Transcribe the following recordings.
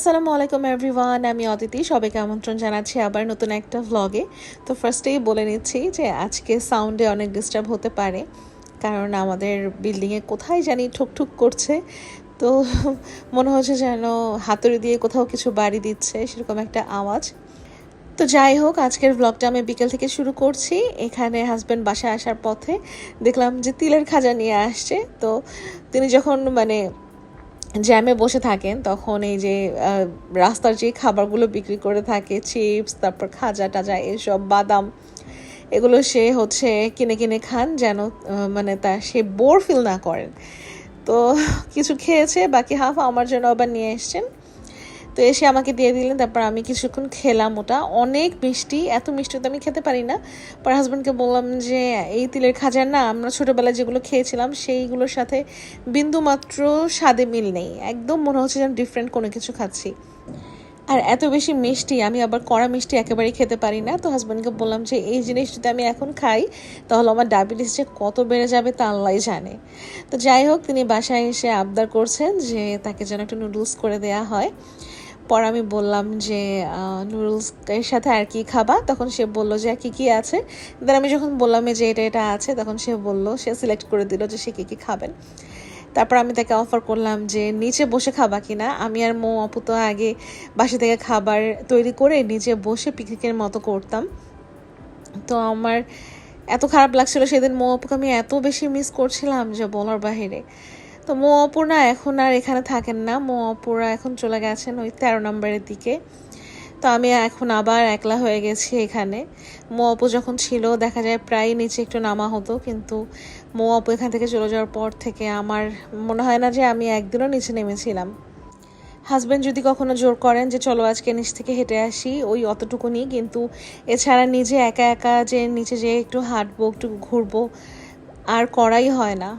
আসসালামু আলাইকুম এভরিওয়ান আমি অদিতি, সবাইকে আমন্ত্রণ জানাচ্ছি আবার নতুন একটা ভ্লগে তো ফার্স্টেই বলে নিচ্ছি যে, আজকে সাউন্ডে অনেক ডিস্টার্ব হতে পারে, কারণ আমাদের বিল্ডিংয়ে কোথায় জানি ঠুকঠুক করছে। তো মনে হচ্ছে যেন হাতুড়ি দিয়ে কোথাও কিছু বাড়ি দিচ্ছে, সেরকম একটা আওয়াজ। তো যাই হোক, আজকের ব্লগটা আমি বিকেল থেকে শুরু করছি। এখানে হাজব্যান্ড বাসায় আসার পথে দেখলাম যে তিলের খাজা নিয়ে আসছে। তো তিনি যখন মানে জ্যামে বসে থাকেন, তখন এই যে রাস্তার যে খাবারগুলো বিক্রি করে থাকে, চিপস, তারপর খাজা টাজা এসব, বাদাম, এগুলো সে হচ্ছে কিনে কিনে খান যেন মানে তা সে বোর ফিল না করেন। তো কিছু খেয়েছে, বাকি হাফ আমার জন্য আবার নিয়ে এসছেন। তো এসে আমাকে দিয়ে দিলেন, তারপর আমি কিছুক্ষণ খেলাম ওটা। অনেক মিষ্টি, এত মিষ্টি তো আমি খেতে পারি না। পর হাজব্যান্ডকে বললাম যে, এই তিলের খাজার না, আমরা ছোটোবেলায় যেগুলো খেয়েছিলাম, সেইগুলোর সাথে বিন্দুমাত্র স্বাদে মিল নেই। একদম মনে হচ্ছে যেন ডিফারেন্ট কোনো কিছু খাচ্ছি। আর এত বেশি মিষ্টি, আমি আবার কড়া মিষ্টি একেবারেই খেতে পারি না। তো হাজব্যান্ডকে বললাম যে, এই জিনিস যদি আমি এখন খাই, তাহলে আমার ডায়াবেটিস যে কত বেড়ে যাবে তা আল্লাহ জানে। তো যাই হোক, তিনি বাসায় এসে আবদার করছেন যে, তাকে যেন একটু নুডলস করে দেয়া হয়। পর আমি বললাম যে নুডলস এর সাথে আর কি খাবা? তখন সে বলল যে কি কি আছে? দেন আমি যখন বললাম যে, এটা এটা আছে, তখন সে বলল, সে সিলেক্ট করে দিল যে, সে কি কি খাবেন। তারপর আমি তাকে অফার করলাম যে, নিচে বসে খাবা কিনা আমি আর মো আপু তো আগে বাসা থেকে খাবার তৈরি করে নিচে বসে পিকনিকের মতো করতাম। তো আমার এত খারাপ লাগছিল, সেদিন মো আপুকে আমি এত বেশি মিস করছিলাম যে, বলার বাহিরে। তো মৌ অপু না এখন আর এখানে থাকেন না। মো অপুরা এখন চলে গেছেন ওই তেরো নম্বরের দিকে। তো আমি এখন আবার একলা হয়ে গেছি এখানে। মৌ অপু যখন ছিল, দেখা যায় প্রায় নিচে একটু নামা হতো, কিন্তু মৌ অপু এখান থেকে চলে যাওয়ার পর থেকে আমার মনে হয় না যে আমি একদিনও নিচে নেমেছিলাম। হাজব্যান্ড যদি কখনো জোর করেন যে, চলো আজকে নিচ থেকে হেঁটে আসি, ওই অতটুকুনি, কিন্তু এছাড়া নিজে একা একা যে নিচে যেয়ে একটু হাঁটবো, একটু ঘুরবো, আর করাই হয় না।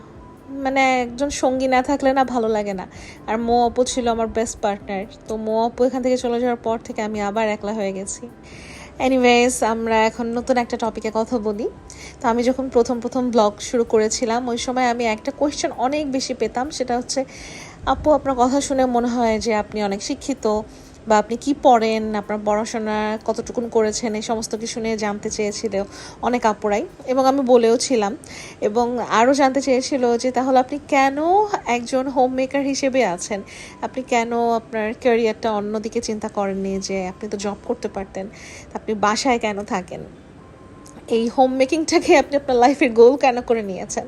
মানে একজন সঙ্গী না থাকলে না ভালো লাগে না। আর মো অপু ছিল আমার বেস্ট পার্টনার তো মো অপু এখান থেকে চলে যাওয়ার পর থেকে আমি আবার একলা হয়ে গেছি। এনিওয়েজ আমরা এখন নতুন একটা টপিকে কথা বলি। তো আমি যখন প্রথম প্রথম ব্লগ শুরু করেছিলাম, ওই সময় আমি একটা কোয়েশ্চেন অনেক বেশি পেতাম, সেটা হচ্ছে, আপু, আপনার কথা শুনে মনে হয় যে আপনি অনেক শিক্ষিত বা আপনি কি পড়েন, আপনার পড়াশোনা কতটুকুন করেছেন, এই সমস্ত কিছু নিয়ে জানতে চেয়েছিল অনেক আপুরাই এবং আমি বলেও ছিলাম এবং আরও জানতে চেয়েছিল যে তাহলে আপনি কেন একজন হোম মেকার হিসেবে আছেন? আপনি কেন আপনার ক্যারিয়ারটা অন্যদিকে চিন্তা করেননি যে আপনি তো জব করতে পারতেন? আপনি বাসায় কেন থাকেন? এই হোম মেকিংটাকে আপনি আপনার লাইফের গোল কেন করে নিয়েছেন?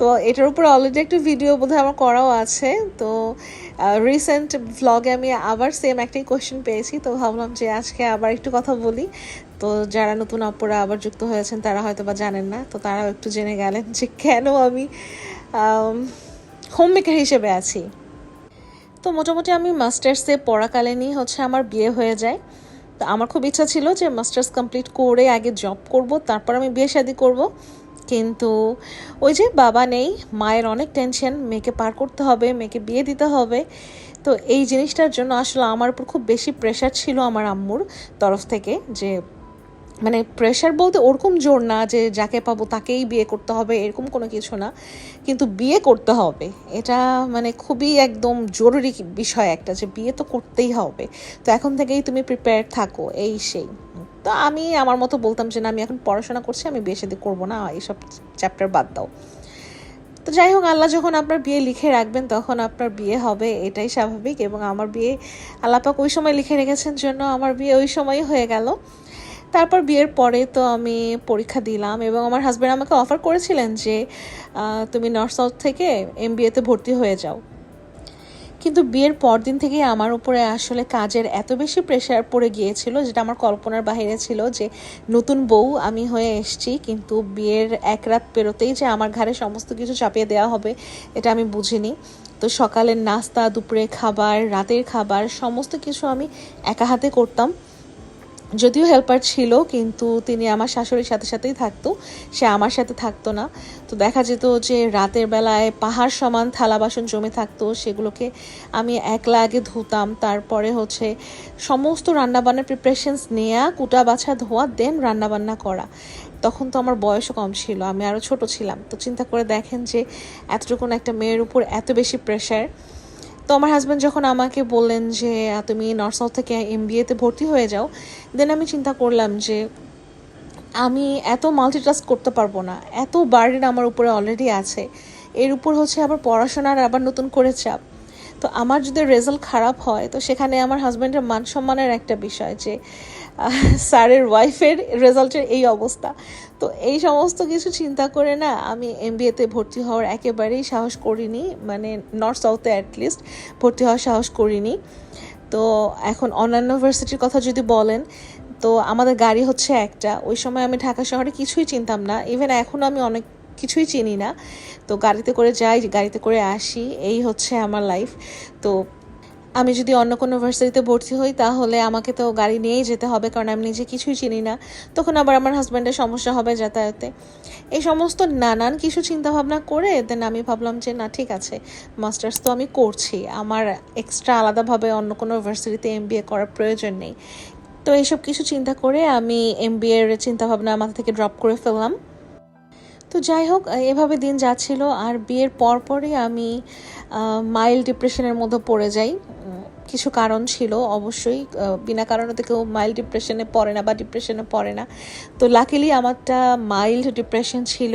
তো এটার উপর অলরেডি একটা ভিডিও বোধহয় আমার করাও আছে। তো রিসেন্ট ভ্লগে আমি আবার সেম একটাই কোয়েশ্চেন পেয়েছি। তো ভাবলাম যে আজকে আবার একটু কথা বলি। তো যারা নতুন অপরা আবার যুক্ত হয়েছেন, তারা হয়তো বা জানেন না। তো তারাও একটু জেনে গেলেন যে কেন আমি হোম মেকার হিসেবে আছি। তো মোটামুটি আমি মাস্টার্সে পড়াকালীনই হচ্ছে আমার বিয়ে হয়ে যায়। তো আমার খুব ইচ্ছা ছিল যে মাস্টার্স কমপ্লিট করে আগে জব করব, তারপর আমি বিয়ে শাদি করব। কিন্তু ওই যে বাবা নেই, মায়ের অনেক টেনশন মেয়েকে পার করতে হবে, মেয়েকে বিয়ে দিতে হবে। তো এই জিনিসটার জন্য আসলে আমার উপর খুব বেশি প্রেশার ছিল আমার আম্মুর তরফ থেকে যে মানে প্রেশার বলতে ওরকম জোর না যে যাকে পাবো তাকেই বিয়ে করতে হবে, এরকম কোনো কিছু না। কিন্তু বিয়ে করতে হবে, এটা মানে খুবই একদম জরুরি বিষয় একটা যে বিয়ে তো করতেই হবে। তো এখন থেকেই তুমি প্রিপেয়ার থাকো, এই সেই। তো আমি আমার মতো বলতাম যে না, আমি এখন পড়াশোনা করছি, আমি বিয়ে শাদী করব না, এইসব চ্যাপ্টার বাদ দাও। তো যাই হোক, আল্লাহ যখন আপনার বিয়ে লিখে রাখবেন, তখন আপনার বিয়ে হবে, এটাই স্বাভাবিক। এবং আমার বিয়ে আল্লাপাক ওই সময় লিখে রেখেছেন জন্য আমার বিয়ে ওই সময়ই হয়ে গেল। তারপর বিয়ের পরে তো আমি পরীক্ষা দিলাম এবং আমার হাজব্যান্ড আমাকে অফার করেছিলেন যে তুমি নর্থ সাউথ থেকে এম বিএতে ভর্তি হয়ে যাও। কিন্তু বিয়ের পরদিন থেকে আমার উপরে আসলে কাজের এত বেশি প্রেশার পড়ে গিয়েছিল, যেটা আমার কল্পনার বাইরে ছিল যে, নতুন বউ আমি হয়ে এসেছি, কিন্তু বিয়ের এক রাত পেরোতেই যে আমার ঘাড়ে সমস্ত কিছু চাপিয়ে দেওয়া হবে, এটা আমি বুঝিনি। তো সকালের নাস্তা দুপুরে খাবার, রাতের খাবার, সমস্ত কিছু আমি একা হাতে করতাম। যদিও হেল্পার ছিল, কিন্তু তিনি আমার শাশুড়ির সাথে সাথেই থাকতো। সে আমার সাথে থাকতো না। তো দেখা যেত যে রাতের বেলায় পাহাড় সমান থালা বাসন জমে থাকতো, সেগুলোকে আমি একলা আগে ধুতাম। তারপরে হচ্ছে সমস্ত রান্নাবান্নার প্রিপারেশনস নেওয়া কুটা বাছা ধোয়া দেন রান্নাবান্না করা। তখন তো আমার বয়সও কম ছিল, আমি আরও ছোট ছিলাম। তো চিন্তা করে দেখেন যে এতটুকুন একটা মেয়ের উপর এত বেশি প্রেশার তো আমার হাজব্যান্ড যখন আমাকে বললেন যে তুমি নর্থ সাউথ থেকে এম বিএতে ভর্তি হয়ে যাও দেন আমি চিন্তা করলাম যে, আমি এত মাল্টিটাস্ক করতে পারব না। এত বার্ডেন আমার উপরে অলরেডি আছে। এর উপর হচ্ছে আবার পড়াশোনার আবার নতুন করে চাপ। তো আমার যদি রেজাল্ট খারাপ হয়, তো সেখানে আমার হাজব্যান্ডের মান সম্মানের একটা বিষয় যে স্যারের ওয়াইফের রেজাল্টের এই অবস্থা। তো এই সমস্ত কিছু চিন্তা করে না আমি এম বিএতে ভর্তি হওয়ার একেবারেই সাহস করিনি মানে নর্থ সাউথে অ্যাটলিস্ট ভর্তি হওয়ার সাহস করিনি। তো এখন অন্যান্য ভার্সিটির কথা যদি বলেন, তো আমাদের গাড়ি হচ্ছে একটা। ওই সময় আমি ঢাকা শহরে কিছুই চিনতাম না। ইভেন এখনও আমি অনেক কিছুই চিনি না। তো গাড়িতে করে যাই, গাড়িতে করে আসি। এই হচ্ছে আমার লাইফ তো আমি যদি অন্য কোনো ভার্সিটিতে ভর্তি হই, তাহলে আমাকে তো গাড়ি নিয়েই যেতে হবে, কারণ আমি নিজে কিছুই চিনি না। তখন আবার আমার হাজব্যান্ডের সমস্যা হবে যাতায়াতে। এই সমস্ত নানান কিছু চিন্তা ভাবনা করে দেন আমি ভাবলাম যে, না, ঠিক আছে মাস্টার্স তো আমি করছি। আমার এক্সট্রা আলাদাভাবে অন্য কোনো ভার্সিটিতে এম করার প্রয়োজন নেই। তো এইসব কিছু চিন্তা করে আমি এম বি এর চিন্তাভাবনা মাথা থেকে ড্রপ করে ফেললাম। তো যাই হোক এভাবে দিন যাচ্ছিল। আর বিয়ের পর পরই আমি মাইল্ড ডিপ্রেশনের মধ্যে পড়ে যাই। কিছু কারণ ছিল অবশ্যই বিনা কারণে তো কেউ মাইল্ড ডিপ্রেশনে পড়ে না বা ডিপ্রেশনে পড়ে না। তো লাকিলি আমারটা মাইল্ড ডিপ্রেশন ছিল।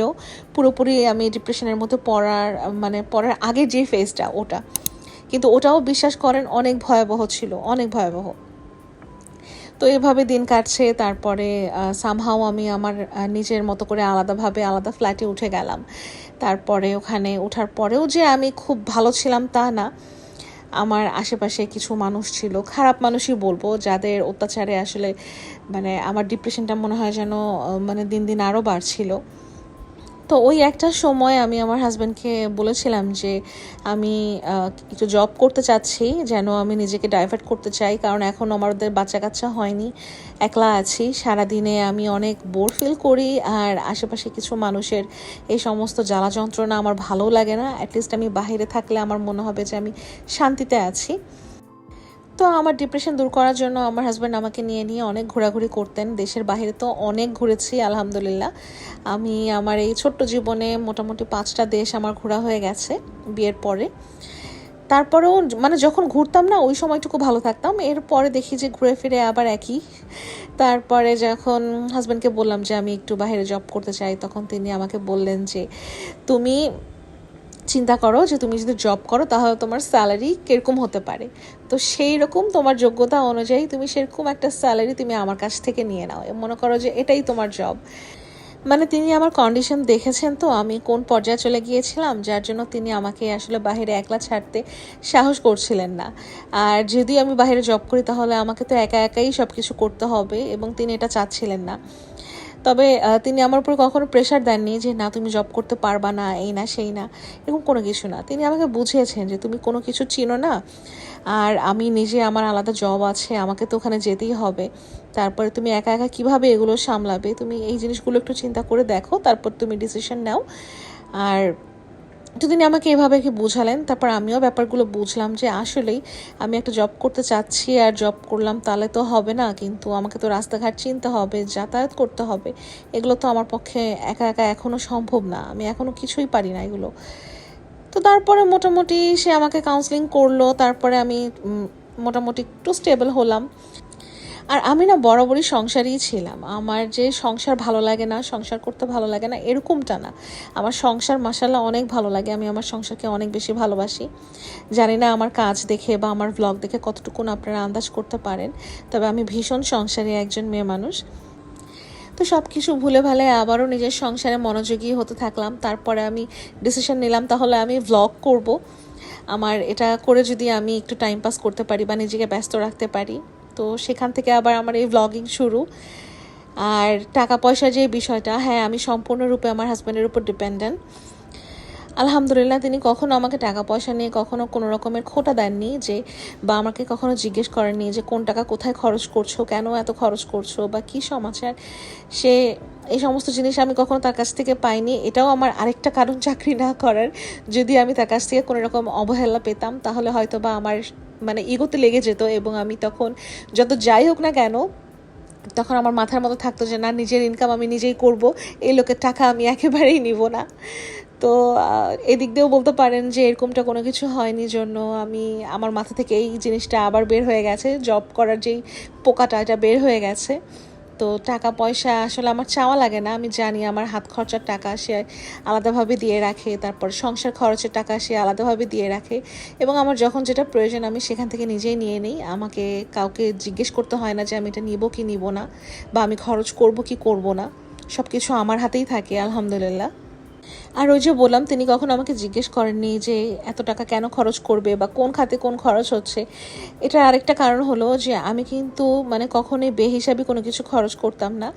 পুরোপুরি আমি ডিপ্রেশনের মধ্যে পড়ার মানে পড়ার আগে যে ফেজটা ওটা। কিন্তু ওটাও বিশ্বাস করেন, অনেক ভয়াবহ ছিল, অনেক ভয়াবহ। তো এভাবে দিন কাটছে, তারপরে সামহাও আমি আমার নিজের মতো করে আলাদাভাবে আলাদা ফ্ল্যাটে উঠে গেলাম। তারপরে ওখানে ওঠার পরেও যে আমি খুব ভালো ছিলাম তা না। আমার আশেপাশে কিছু মানুষ ছিল, খারাপ মানুষই বলব, যাদের অত্যাচারে আসলে মানে আমার ডিপ্রেশনটা মনে হয় যেন মানে দিন দিন আরও বাড়ছিল। তো ওই একটা সময় আমি আমার হাজব্যান্ডকে বলেছিলাম যে, আমি একটু জব করতে চাচ্ছি, যেন আমি নিজেকে ডাইভার্ট করতে চাই, কারণ এখন আমাদের বাচ্চা কাচ্চা হয়নি। একলা আছি, সারাদিনে আমি অনেক বোর ফিল করি, আর আশেপাশে কিছু মানুষের এই সমস্ত জ্বালা যন্ত্রণা আমার ভালোও লাগে না। অ্যাটলিস্ট আমি বাইরে থাকলে আমার মনে হবে যে আমি শান্তিতে আছি। তো আমার ডিপ্রেশন দূর করার জন্য আমার হাজব্যান্ড আমাকে নিয়ে নিয়ে অনেক ঘোরাঘুরি করতেন। দেশের বাইরে তো অনেক ঘুরেছি, আলহামদুলিল্লাহ। আমি আমার এই ছোট্ট জীবনে মোটামুটি পাঁচটা দেশ আমার ঘোরা হয়ে গেছে বিয়ের পরে। তারপরেও মানে যখন ঘুরতাম না, ওই সময়টুকু ভালো থাকতাম। এরপরে দেখি যে ঘুরে ফিরে আবার একই। তারপরে যখন হাজব্যান্ডকে বললাম যে আমি একটু বাইরে জব করতে চাই, তখন তিনি আমাকে বললেন যে, তুমি চিন্তা করো যে তুমি যদি জব করো তাহলে তোমার স্যালারি কীরকম হতে পারে। তো সেই রকম তোমার যোগ্যতা অনুযায়ী তুমি সেরকম একটা স্যালারি তুমি আমার কাছ থেকে নিয়ে নাও। মনে করো যে এটাই তোমার জব মানে তিনি আমার কন্ডিশন দেখেছেন তো, আমি কোন পর্যায়ে চলে গিয়েছিলাম, যার জন্য তিনি আমাকে আসলে বাইরে একলা ছাড়তে সাহস করছিলেন না। আর যদি আমি বাইরে জব করি তাহলে আমাকে তো একা একাই সব কিছু করতে হবে এবং তিনি এটা চাচ্ছিলেন না। তবে তিনি আমার উপর কখনো প্রেশার দেননি যে, না, তুমি জব করতে পারবা না, এই না, সেই না, এরকম কোনো কিছু না। তিনি আমাকে বুঝিয়েছেন যে, তুমি কোনো কিছু চিনো না, আর আমি নিজে আমার আলাদা জব আছে, আমাকে তো ওখানে যেতেই হবে। তারপরে তুমি একা একা কীভাবে এগুলো সামলাবে? তুমি এই জিনিসগুলো একটু চিন্তা করে দেখো, তারপর তুমি ডিসিশন নাও। আর তো তিনি আমাকে এভাবে বুঝালেন, তারপর আমিও ব্যাপারগুলো বুঝলাম যে আসলেই আমি একটা জব করতে চাচ্ছি আর জব করলাম তাহলে তো হবে না, কিন্তু আমাকে তো রাস্তাঘাট চিনতে হবে, যাতায়াত করতে হবে। এগুলো তো আমার পক্ষে একা একা এখনও সম্ভব না, আমি এখনও কিছুই পারি না এগুলো। তো তারপরে মোটামুটি সে আমাকে কাউন্সিলিং করল, তারপরে আমি মোটামুটি একটু স্টেবল হলাম। আর আমি না বরাবরই সংসারই ছিলাম। আমার যে সংসার ভালো লাগে না, সংসার করতে ভালো লাগে না, এরকমটা না। আমার সংসার মাসাল্লাহ অনেক ভালো লাগে, আমি আমার সংসারকে অনেক বেশি ভালোবাসি। জানি না আমার কাজ দেখে বা আমার ব্লগ দেখে কতটুকুন আপনারা আন্দাজ করতে পারেন, তবে আমি ভীষণ সংসারী একজন মেয়ে মানুষ। তো সব কিছু ভুলে ভালে আবারও নিজের সংসারে মনোযোগী হতে থাকলাম। তারপরে আমি ডিসিশন নিলাম, তাহলে আমি ভ্লগ করব। আমার এটা করে যদি আমি একটু টাইম পাস করতে পারি বা নিজেকে ব্যস্ত রাখতে পারি। তো সেখান থেকে আবার আমার এই ভ্লগিং শুরু। আর টাকা পয়সা যে বিষয়টা হ্যাঁ আমি সম্পূর্ণরূপে আমার হাজব্যান্ডের উপর ডিপেন্ডেন্ট আলহামদুলিল্লাহ, তিনি কখনো আমাকে টাকা পয়সা নিয়ে কখনো কোনো রকমের খোটা দেননি যে, বা আমাকে কখনো জিজ্ঞেস করেননি যে, কোন টাকা কোথায় খরচ করছ, কেন এত খরচ করছ, বা কী সমাচার। সে, এই সমস্ত জিনিস আমি কখনো তার কাছ থেকে পাইনি। এটাও আমার আরেকটা কারণ চাকরি না করার। যদি আমি তার কাছ থেকে কোনো রকম অবহেলা পেতাম, তাহলে হয়তো বা আমার মানে ইগোতে লেগে যেত এবং আমি তখন যত যাই হোক না কেন, তখন আমার মাথার মতো থাকতো যে, না, নিজের ইনকাম আমি নিজেই করব, এই লোকের টাকা আমি একেবারেই নিব না। তো এদিক দিয়েও বলতে পারেন যে, এরকমটা কোনো কিছু হয়নি জন্য আমি, আমার মাথা থেকে এই জিনিসটা আবার বের হয়ে গেছে জব করার যেই পোকাটা, এটা বের হয়ে গেছে। তো টাকা পয়সা আসলে আমার চাওয়া লাগে না। আমি জানি আমার হাত খরচার টাকা সে আলাদাভাবে দিয়ে রাখে, তারপর সংসার খরচের টাকা সে আলাদাভাবে দিয়ে রাখে এবং আমার যখন যেটা প্রয়োজন আমি সেখান থেকে নিজেই নিয়ে নিই। আমাকে কাউকে জিজ্ঞেস করতে হয় না যে আমি এটা নিব কি নিব না বা আমি খরচ করব কি করব না। সব কিছু আমার হাতেই থাকে, আলহামদুলিল্লাহ। আর ওই যে বললাম, তিনি কখনো আমাকে জিজ্ঞেস করেননি যে এত টাকা কেন খরচ করবে বা কোন খাতে কোন খরচ হচ্ছে। এটার আরেকটা কারণ হলো যে আমি কিন্তু মানে কখনোই বেহিসাবি কোনো কিছু খরচ করতাম না।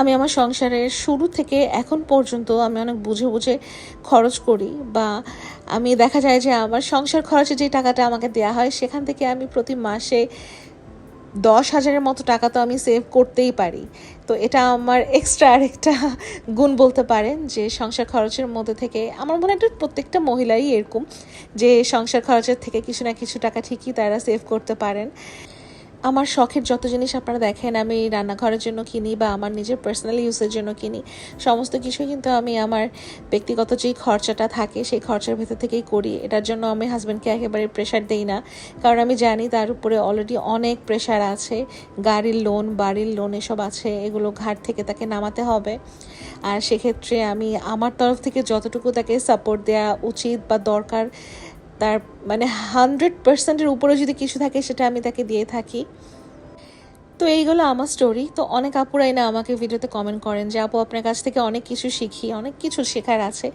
আমি আমার সংসারের শুরু থেকে এখন পর্যন্ত আমি অনেক বুঝে বুঝে খরচ করি বা আমি দেখা যায় যে আমার সংসার খরচে যে টাকাটা আমাকে দেওয়া হয়, সেখান থেকে আমি প্রতি মাসে দশ হাজারের মতো টাকা তো আমি সেভ করতেই পারি। তো এটা আমার এক্সট্রা আরেকটা গুণ বলতে পারেন যে সংসার খরচের মধ্যে থেকে আমার মনে হয় প্রত্যেকটা মহিলাই এরকম যে সংসার খরচের থেকে কিছু না কিছু টাকা ঠিকই তারা সেভ করতে পারেন। আমার শখের যত জিনিস আপনারা দেখেন, আমি রান্নাঘরের জন্য কিনি বা আমার নিজের পার্সোনাল ইউজের জন্য কিনি, সমস্ত কিছুই কিন্তু আমি আমার ব্যক্তিগত যেই খরচাটা থাকে, সেই খরচার ভেতর থেকেই করি। এটার জন্য আমি হাজব্যান্ডকে একেবারে প্রেশার দেই না। কারণ আমি জানি তার উপরে অলরেডি অনেক প্রেশার আছে। গাড়ির লোন বাড়ির লোন এসব আছে, এগুলো ঘাট থেকে তাকে নামাতে হবে। আর সেক্ষেত্রে আমি আমার তরফ থেকে যতটুকু তাকে সাপোর্ট দেওয়া উচিত বা দরকার তার মানে হান্ড্রেড পার্সেন্টের উপরে যদি কিছু থাকে সেটা আমি তাকে দিয়ে থাকি। তো এইগুলো আমার স্টোরি তো অনেক আপুরাই না আমাকে ভিডিওতে কমেন্ট করেন যে, আপু, আপনার কাছ থেকে অনেক কিছু শিখি, অনেক কিছু শেখার আছে।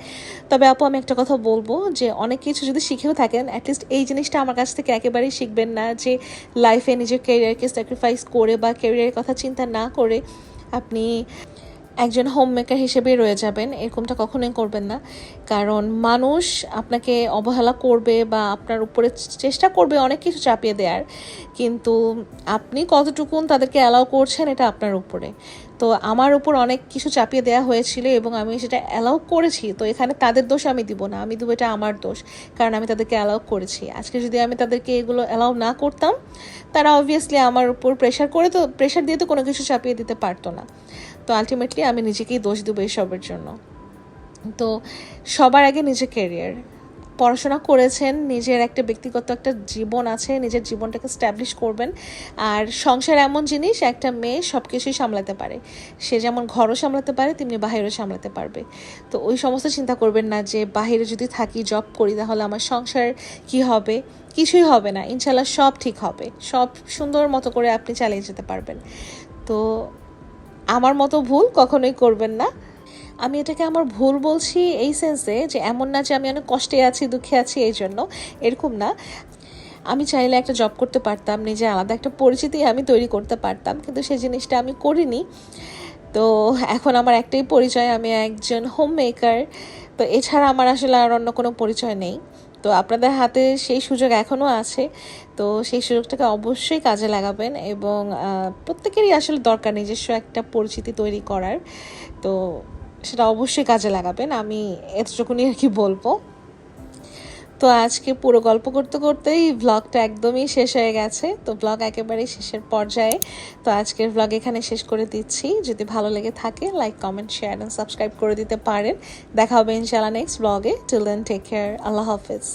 তবে আপু, আমি একটা কথা বলব যে, অনেক কিছু যদি শিখেও থাকেন অ্যাটলিস্ট এই জিনিসটা আমার কাছ থেকে একেবারেই শিখবেন না যে লাইফে নিজের ক্যারিয়ারকে স্যাক্রিফাইস করে বা ক্যারিয়ারের কথা চিন্তা না করে আপনি একজন হোম মেকার হিসেবেই রয়ে যাবেন, এরকমটা কখনোই করবেন না। কারণ মানুষ আপনাকে অবহেলা করবে বা আপনার উপরে চেষ্টা করবে অনেক কিছু চাপিয়ে দেওয়ার কিন্তু আপনি কতটুকুন তাদেরকে অ্যালাউ করছেন এটা আপনার উপরে। তো আমার উপর অনেক কিছু চাপিয়ে দেওয়া হয়েছিল এবং আমি সেটা অ্যালাউ করেছি। তো এখানে তাদের দোষ আমি দিব না, আমি দেবো এটা আমার দোষ, কারণ আমি তাদেরকে অ্যালাউ করেছি। আজকে যদি আমি তাদেরকে এগুলো অ্যালাউ না করতাম, তারা অবভিয়াসলি আমার উপর প্রেশার করে তো প্রেশার দিয়ে তো কোনো কিছু চাপিয়ে দিতে পারতো না। তো আলটিমেটলি আমি নিজেকেই দোষ দেবো এইসবের জন্য। তো সবার আগে নিজের ক্যারিয়ার পড়াশোনা করেছেন, নিজের একটা ব্যক্তিগত একটা জীবন আছে, নিজের জীবনটাকে স্ট্যাবলিশ করবেন। আর সংসার এমন জিনিস, একটা মেয়ে সব কিছুই সামলাতে পারে। সে যেমন ঘরও সামলাতে পারে, তেমনি বাহিরও সামলাতে পারবে। তো ওই সমস্ত চিন্তা করবেন না যে, বাহিরে যদি থাকি জব করি, তাহলে আমার সংসার কি হবে? কিছুই হবে না। ইনশাল্লাহ সব ঠিক হবে। সব সুন্দর মতো করে আপনি চালিয়ে যেতে পারবেন। তো আমার মতো ভুল কখনোই করবেন না। আমি এটাকে আমার ভুল বলছি এই সেন্সে যে এমন না যে আমি অনেক কষ্টে আছি, দুঃখে আছি, এই জন্য এরকম না। আমি চাইলে একটা জব করতে পারতাম, নিজে আলাদা একটা পরিচিতি আমি তৈরি করতে পারতাম, কিন্তু সেই জিনিসটা আমি করিনি। তো এখন আমার একটাই পরিচয়, আমি একজন হোম মেকার তো এছাড়া আমার আসলে আর অন্য কোনো পরিচয় নেই। তো আপনাদের হাতে সেই সুযোগ এখনও আছে। তো সেই সুযোগটাকে অবশ্যই কাজে লাগাবেন এবং প্রত্যেকেরই আসলে দরকার নিজস্ব একটা পরিচিতি তৈরি করার। তো সেটা অবশ্যই কাজে লাগাবেন। আমি এতটুকুনি আর কি বলব। তো আজকে পুরো গল্প করতে করতেই ব্লগটা একদমই শেষ হয়ে গেছে। তো ব্লগ একেবারেই শেষের পর্যায়ে। তো আজকের ব্লগ এখানে শেষ করে দিচ্ছি। যদি ভালো লেগে থাকে like comment share and subscribe করে দিতে পারেন। দেখা হবে ইনশাল্লাহ নেক্সট ব্লগে টিল দেন টেক কেয়ার আল্লাহ হাফিজ।